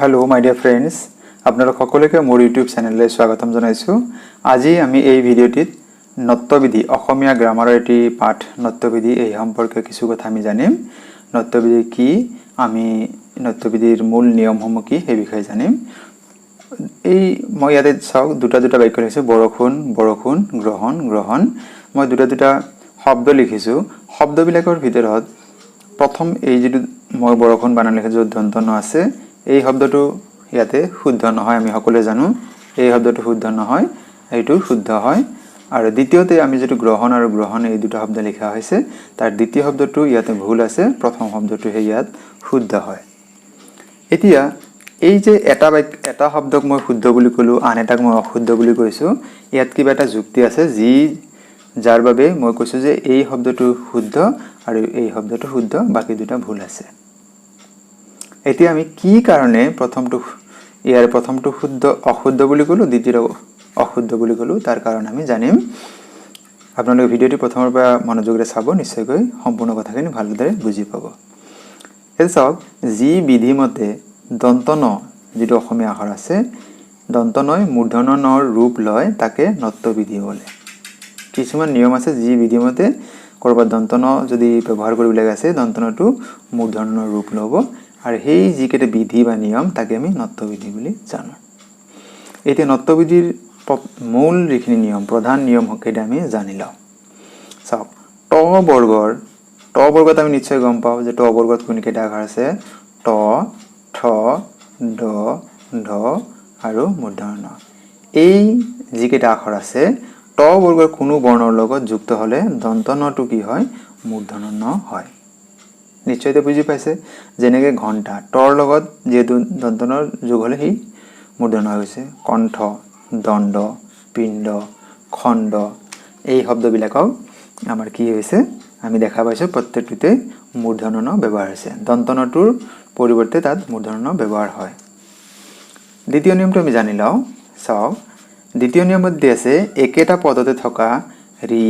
Hello' মাই dear friends আপোনালোক সকলোকে মোৰ ইউটিউব চেনেললৈ স্বাগতম জনাইছোঁ। আজি আমি এই ভিডিঅ'টিত নত্যবিধি, অসমীয়া গ্ৰামাৰৰ এটি পাঠ, নত্যবিধি এই সম্পৰ্কে কিছু কথা আমি জানিম। নত্যবিধি কি, আমি নত্যবিধিৰ মূল নিয়মসমূহ কি, সেই বিষয়ে জানিম। এই মই ইয়াতে চাওক, দুটা দুটা বাক্য লিখিছোঁ, বৰষুণ বৰষুণ, গ্ৰহণ গ্ৰহণ। মই দুটা দুটা শব্দ লিখিছোঁ। শব্দবিলাকৰ ভিতৰত প্ৰথম এই যিটো মই বৰষুণ বানান লিখিছোঁ, য'ত দন্ত আছে এই শব্দটো ইয়াতে শুদ্ধ নহয়, আমি সকলোৱে জানো। এই শব্দটো শুদ্ধ নহয়, এইটো শুদ্ধ হয়। আৰু দ্বিতীয়তে আমি যিটো গ্ৰহণ আৰু গ্ৰহণ, এই দুটা শব্দ লিখা হৈছে, তাৰ দ্বিতীয় শব্দটো ইয়াতে ভুল আছে, প্ৰথম শব্দটোহে ইয়াত শুদ্ধ হয়। এতিয়া, এই যে এটা বাক্য, এটা শব্দক মই শুদ্ধ বুলি ক'লোঁ, আন এটাক মই অশুদ্ধ বুলি কৈছোঁ, ইয়াত কিবা এটা যুক্তি আছে যি, যাৰ বাবে মই কৈছোঁ যে এই শব্দটো শুদ্ধ আৰু এই শব্দটো শুদ্ধ, বাকী দুটা ভুল আছে। এতিয়া আমি কি কাৰণে প্ৰথমটো, ইয়াৰ প্ৰথমটো শুদ্ধ অশুদ্ধ বুলি ক'লোঁ, দ্বিতীয়টো অশুদ্ধ বুলি ক'লোঁ, তাৰ কাৰণ আমি জানিম। আপোনালোকে ভিডিঅ'টি প্ৰথমৰ পৰা মনোযোগেৰে চাব, নিশ্চয়কৈ সম্পূৰ্ণ কথাখিনি ভালদৰে বুজি পাব। এতিয়া চাওক, যি বিধিমতে দন্ত ন যিটো অসমীয়া আখৰ আছে দন্ত নই মূৰ্ধন্য নৰ ৰূপ লয়, তাকে নত্যবিধি বোলে। কিছুমান নিয়ম আছে, যি বিধিমতে ক'ৰবাত দন্তন যদি ব্যৱহাৰ কৰিবলগীয়া আছে, দন্তনটো মূৰ্ধন্যৰ ৰূপ ল'ব। আৰু সেই যিকেইটা বিধি বা নিয়ম তাকে আমি নত্যবিধি বুলি জানো। এতিয়া নত্যবিধিৰ প্ৰ- মূল যিখিনি নিয়ম প্ৰধান নিয়ম কেইটা আমি জানি লওঁ। চাওক ট বৰ্গৰ ট বৰ্গত আমি নিশ্চয় গম পাওঁ যে ট বৰ্গত কোনকেইটা আখৰ আছে? ট, ঠ, ড, ঢ আৰু মূৰ্ধন্য। এই যিকেইটা আখৰ আছে, ট বৰ্গৰ কোনো বৰ্ণৰ লগত যুক্ত হ'লে দন্ত নটো কি হয়? মূৰ্ধন্য হয়। নিশ্চয় এতিয়া বুজি পাইছে, যেনেকৈ ঘণ্টা। টৰ লগত যিহেতু দন্তনৰ যোগ হ'লে সি মূৰ্ধন্য হৈ গৈছে। কণ্ঠ, দণ্ড, পিণ্ড, খণ্ড, এই শব্দবিলাকক আমাৰ কি হৈছে, আমি দেখা পাইছোঁ, প্ৰত্যেকটোতে মূৰ্ধন্য ন ব্যৱহাৰ হৈছে। দন্তনটোৰ পৰিৱৰ্তে তাত মূৰ্ধন্য ব্যৱহাৰ হয়। দ্বিতীয় নিয়মটো আমি জানি লওঁ। চাওক, দ্বিতীয় নিয়মত দি আছে, একেটা পদতে থকা ৰি,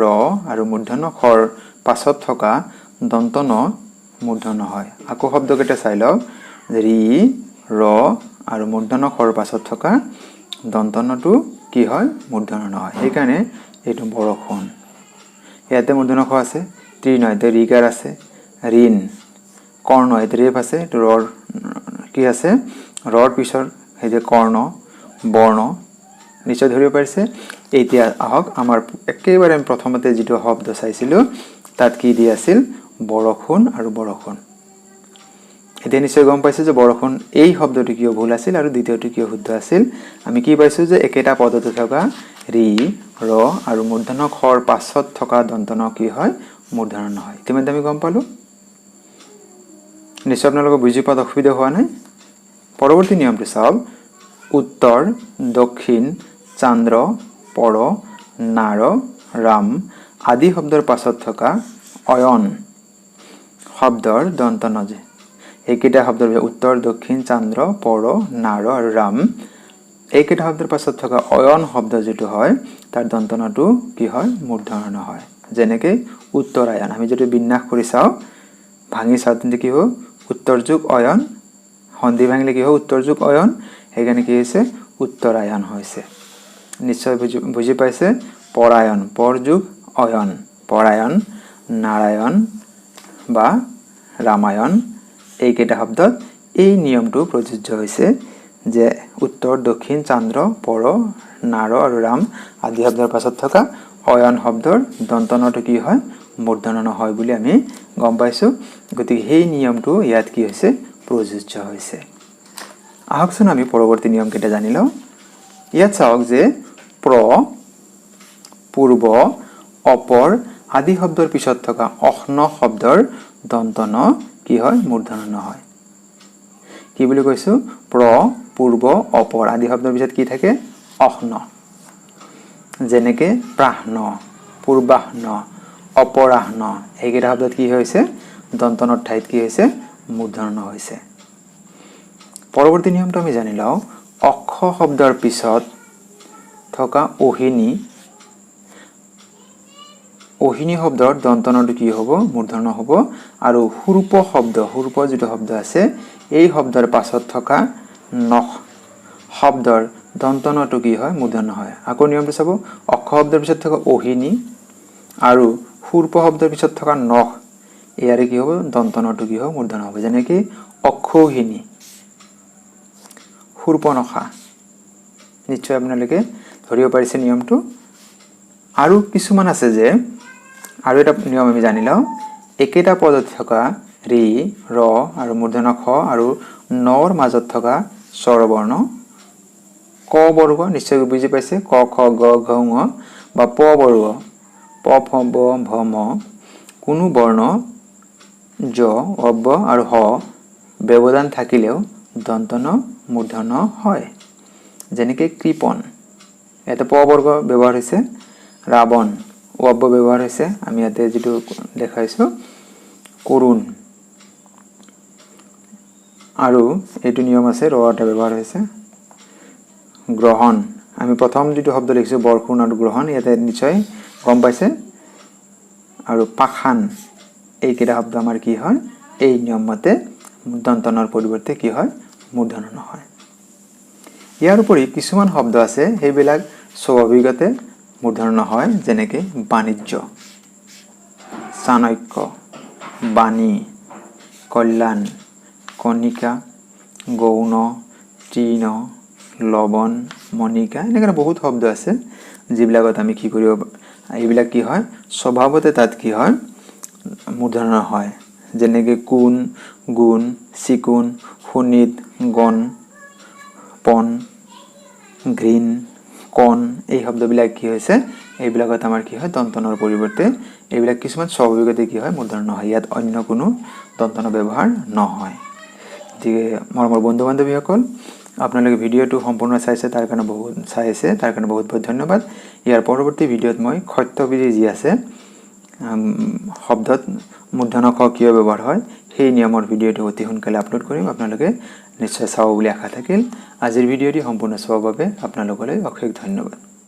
ৰ আৰু মূৰ্ধন্য খৰ পাছত থকা দন্ত ন মূৰ্ধন্য হয়। আকৌ শব্দকেইটা চাই লওক ৰি, ৰ আৰু মূৰ্ধন্য খৰ পাছত থকা দন্তনটো কি হয়? মূৰ্ধন্য নহয় সেইকাৰণে এইটো বৰষুণ ইয়াতে মূৰ্ধন্য খ আছে। নহয় এতিয়া ৰিকাৰ আছে। ঋণ, কৰ্ণ এতিয়া ৰেফ আছে। এইটো ৰৰ, কি আছে? ৰৰ পিছৰ সেই যে কৰ্ণ, বৰ্ণ, নিশ্চয় ধৰিব পাৰিছে। এতিয়া আহক, আমাৰ একেবাৰে প্ৰথমতে যিটো শব্দ চাইছিলোঁ, তাত কি দি আছিল? বৰষুণ আৰু বৰষুণ। এতিয়া নিশ্চয় গম পাইছোঁ যে বৰষুণ, এই শব্দটো কিয় ভুল আছিল আৰু দ্বিতীয়টো কিয় শুদ্ধ আছিল? আমি কি পাইছোঁ যে একেটা পদতে থকা ৰি, ৰ আৰু মূৰ্ধন্য খৰ পাছত থকা দন্তন কি হয়? মূৰ্ধন্য নহয় ইতিমধ্যে আমি গম পালোঁ। নিশ্চয় আপোনালোকে বুজি পোৱাত অসুবিধা হোৱা নাই? পৰৱৰ্তী নিয়মটো চাওক। উত্তৰ, দক্ষিণ, চান্দ্ৰ, পৰ, নাৰ, ৰাম আদি শব্দৰ পাছত থকা অয়ন। শব্দৰ দন্ত নজে এইকেইটা শব্দৰ উত্তৰ, দক্ষিণ, চান্দ্ৰ, পৰ, নাৰ আৰু ৰাম। এইকেইটা শব্দৰ পাছত থকা অয়ন শব্দ যিটো হয়, তাৰ দন্তনটো কি হয়? মূৰ্ধন্য হয়। যেনেকৈ উত্তৰায়ণ। আমি যদি বিন্যাস কৰি চাওঁ, ভাঙি চাওঁ তেন্তে কি হ'ব? উত্তৰ যুগ অয়ন। সন্ধি ভাঙিলে কি হ'ব? উত্তৰ যুগ অয়ন। সেইকাৰণে কি হৈছে? উত্তৰায়ণ হৈছে। নিশ্চয় বুজি বুজি পাইছে? পৰায়ণ। পৰ যুগ অয়ন। পৰায়ণ, নাৰায়ণ বা ৰামায়ণ এইকেইটা শব্দত এই নিয়মটো প্ৰযোজ্য হৈছে যে উত্তৰ, দক্ষিণ, চান্দ্ৰ, পৰ, নাৰ আৰু ৰাম আদি শব্দৰ পাছত থকা অয়ন শব্দৰ দন্তনটো কি হয়? মূৰ্ধন্য হয় বুলি আমি গম পাইছোঁ। গতিকে সেই নিয়মটো ইয়াত কি হৈছে? প্ৰযোজ্য হৈছে। আহকচোন আমি পৰৱৰ্তী নিয়মকেইটা জানি লওঁ। ইয়াত চাওক যে প্ৰ, পূৰ্ব, অপৰ আদি শব্দৰ পিছত থকা অহ্ন শব্দৰ দন্তন কি হয়? মূৰ্ধন্য হয়। কি বুলি কৈছোঁ? প্ৰ, পূৰ্ব, অপৰ। আদি শব্দৰ পিছত কি থাকে? অহ্ন। যেনেকৈ প্ৰাহ্ন, পূৰ্বাহ্ন, অপৰাহ্ন, এইকেইটা শব্দত কি হৈছে? দন্তনৰ ঠাইত কি হৈছে? মূৰ্ধন্য হৈছে। পৰৱৰ্তী নিয়মটো আমি জানি লওঁ। অক্ষ শব্দৰ পিছত থকা অহিনী অহিনী শব্দৰ দন্তনটো কি হ'ব? মূৰ্ধন্য হ'ব। আৰু সুৰূপ শব্দ সুৰূপ যিটো শব্দ আছে, এই শব্দৰ পাছত থকা নখ শব্দৰ দন্তনটো কি হয়? মূৰ্ধন্য হয়। আকৌ নিয়মটো চাব। অক্ষ শব্দৰ পিছত থকা অহিনী আৰু সুৰূপ শব্দৰ পিছত থকা নখ, ইয়াৰে কি হ'ব? দন্তনটো কি হ'ব মূৰ্ধন্য হ'ব। যেনেকৈ অক্ষৌহিনী সুৰূপনখা নিশ্চয় আপোনালোকে ধৰিব পাৰিছে নিয়মটো। আৰু কিছুমান আছে যে আৰু এটা নিয়ম আমি জানি লওঁ। একেটা পদত থকা ৰি, ৰ আৰু মূৰ্ধন্য খ আৰু নৰ মাজত থকা স্বৰবৰ্ণ। ক বৰ্গ, নিশ্চয় বুজি পাইছে? ক, খ, গ, ঘ, ঙ বা প বৰ্গ। প, ফ, ব, ভ, ম। কোনো বৰ্ণ জ অব্য আৰু হ ব্যৱধান থাকিলেও দন্তন মূৰ্ধন্য হয়। যেনেকৈ কৃপন ইয়াতে প বৰ্গ ব্যৱহাৰ হৈছে ৰাৱণ। অব্য ব্যৱহাৰ হৈছে আমি ইয়াতে যিটো দেখাইছোঁ কৰুণ আৰু এইটো নিয়ম আছে ৰ এটা ব্যৱহাৰ হৈছে গ্ৰহণ আমি প্ৰথম যিটো শব্দ লিখিছোঁ বৰষুণ আৰু গ্ৰহণ, ইয়াতে নিশ্চয় গম পাইছে। আৰু পাষাণ এইকেইটা শব্দ আমাৰ কি হয়? এই নিয়ম মতে দন্তনৰ পৰিৱৰ্তে কি হয়? মূৰ্ধন্য নহয় ইয়াৰ উপৰি কিছুমান শব্দ আছে, সেইবিলাক স্বাভাৱিকতে মূৰ্ধন্য হয় যেনেকৈ বাণিজ্য চাণক্য বাণী, কল্যাণ, কণিকা, গৌণ, তৃণ লৱণ মণিকা এনেকৈ বহুত শব্দ আছে যিবিলাকত আমি কি কৰিব, এইবিলাক কি হয়, স্বভাৱতে তাত কি হয় মূৰ্ধন্য হয়। যেনেকৈ কোন গুণ, চিকুণ, সুনীত, গণ, পণ, ঘৃণ কণ, এই শব্দবিলাক কি হৈছে? এইবিলাকত আমাৰ কি হয়? দন্তনৰ পৰিৱৰ্তে এইবিলাক কিছুমান স্বাভাৱিকতে কি হয়? মূৰ্ধন্য হয়। ইয়াত অন্য কোনো দন্তনৰ ব্যৱহাৰ নহয়। গতিকে মৰমৰ বন্ধু বান্ধৱীসকল আপোনালোকে ভিডিঅ'টো সম্পূৰ্ণ চাইছে, তাৰ কাৰণে বহুত চাই আছে, তাৰ কাৰণে বহুত বহুত ধন্যবাদ। ইয়াৰ পৰৱৰ্তী ভিডিঅ'ত মই সত্যবিধি যি আছে শব্দত মূৰ্ধন্য খ কিয় ব্যৱহাৰ হয়, সেই নিয়মৰ ভিডিঅ'টো অতি সোনকালে আপলোড কৰিম। আপোনালোকে নিশ্চয় চাব বুলি আশা থাকিল। আজিৰ ভিডিঅ'টি সম্পূৰ্ণ চোৱাৰ বাবে আপোনালোকলৈ অশেষ ধন্যবাদ।